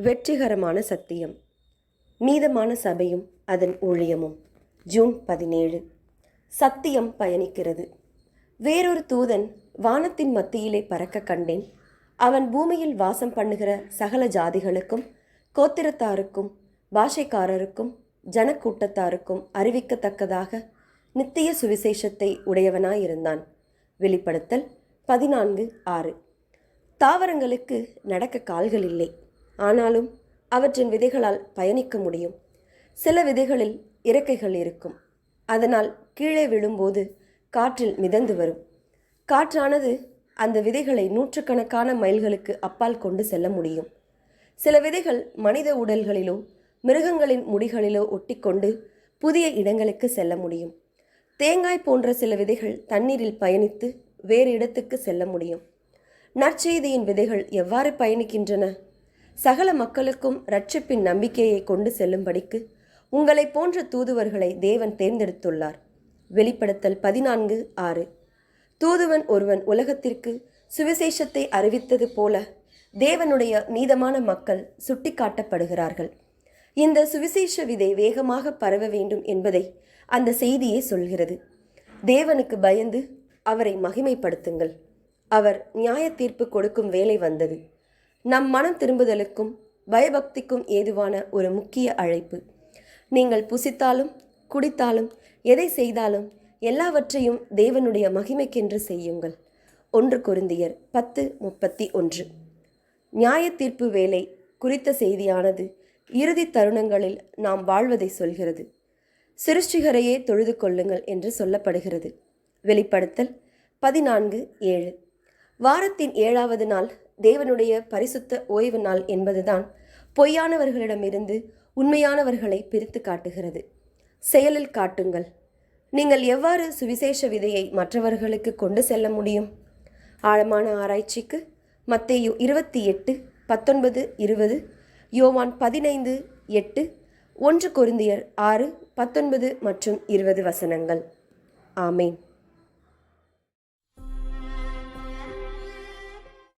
வெற்றிகரமான சத்தியம். நீதமான சபையும் அதன் ஊழியமும். ஜூன் பதினேழு. சத்தியம் பயணிக்கிறது. வேறொரு தூதன் வானத்தின் மத்தியிலே பறக்க கண்டேன். அவன் பூமியில் வாசம் பண்ணுகிற சகல ஜாதிகளுக்கும் கோத்திரத்தாருக்கும் பாஷைக்காரருக்கும் ஜனக்கூட்டத்தாருக்கும் அறிவிக்கத்தக்கதாக நித்திய சுவிசேஷத்தை உடையவனாயிருந்தான். வெளிப்படுத்தல் பதினான்கு ஆறு. தாவரங்களுக்கு நடக்க கால்கள் இல்லை. ஆனாலும் அவற்றின் விதைகளால் பயணிக்க முடியும். சில விதைகளில் இறக்கைகள் இருக்கும். அதனால் கீழே விழும்போது காற்றில் மிதந்து வரும். காற்றானது அந்த விதைகளை நூற்றுக்கணக்கான மைல்களுக்கு அப்பால் கொண்டு செல்ல முடியும். சில விதைகள் மனித உடல்களிலோ மிருகங்களின் முடிகளிலோ ஒட்டிக்கொண்டு புதிய இடங்களுக்கு செல்ல முடியும். தேங்காய் போன்ற சில விதைகள் தண்ணீரில் பயணித்து வேறு இடத்துக்கு செல்ல முடியும். நற்செய்தியின் விதைகள் எவ்வாறு பயணிக்கின்றன? சகல மக்களுக்கும் ரட்சிப்பின் நம்பிக்கையை கொண்டு செல்லும்படிக்கு உங்களை போன்ற தூதுவர்களை தேவன் தேர்ந்தெடுத்துள்ளார். வெளிப்படுத்தல் பதினான்கு ஆறு. தூதுவன் ஒருவன் உலகத்திற்கு சுவிசேஷத்தை அறிவித்தது போல தேவனுடைய நீதமான மக்கள் சுட்டிக்காட்டப்படுகிறார்கள். இந்த சுவிசேஷ விதை வேகமாக பரவ வேண்டும் என்பதை அந்த செய்தியே சொல்கிறது. தேவனுக்கு பயந்து அவரை மகிமைப்படுத்துங்கள். அவர் நியாய தீர்ப்பு கொடுக்கும் வேலை வந்தது. நம் மனம் திரும்புதலுக்கும் பயபக்திக்கும் ஏதுவான ஒரு முக்கிய அழைப்பு. நீங்கள் புசித்தாலும் குடித்தாலும் எதை செய்தாலும் எல்லாவற்றையும் தேவனுடைய மகிமைக்கென்று செய்யுங்கள். ஒன்று குருந்தியர் பத்து முப்பத்தி ஒன்று. நியாய தீர்ப்பு வேலை குறித்த செய்தியானது இறுதி தருணங்களில் நாம் வாழ்வதை சொல்கிறது. சிருஷ்டிகரையே தொழுது கொள்ளுங்கள் என்று சொல்லப்படுகிறது. வெளிப்படுத்தல் பதினான்கு ஏழு. வாரத்தின் ஏழாவது நாள் தேவனுடைய பரிசுத்த ஓய்வு நாள் என்பதுதான் பொய்யானவர்களிடமிருந்து உண்மையானவர்களை பிரித்து காட்டுகிறது. செயலில் காட்டுங்கள். நீங்கள் எவ்வாறு சுவிசேஷ விதையை மற்றவர்களுக்கு கொண்டு செல்ல முடியும்? ஆழமான ஆராய்ச்சிக்கு மத்தேயு இருபத்தி எட்டு பத்தொன்பது இருபது யோவான் பதினைந்து எட்டு ஒன்று கொரிந்தியர் ஆறு பத்தொன்பது மற்றும் இருபது வசனங்கள். ஆமேன்.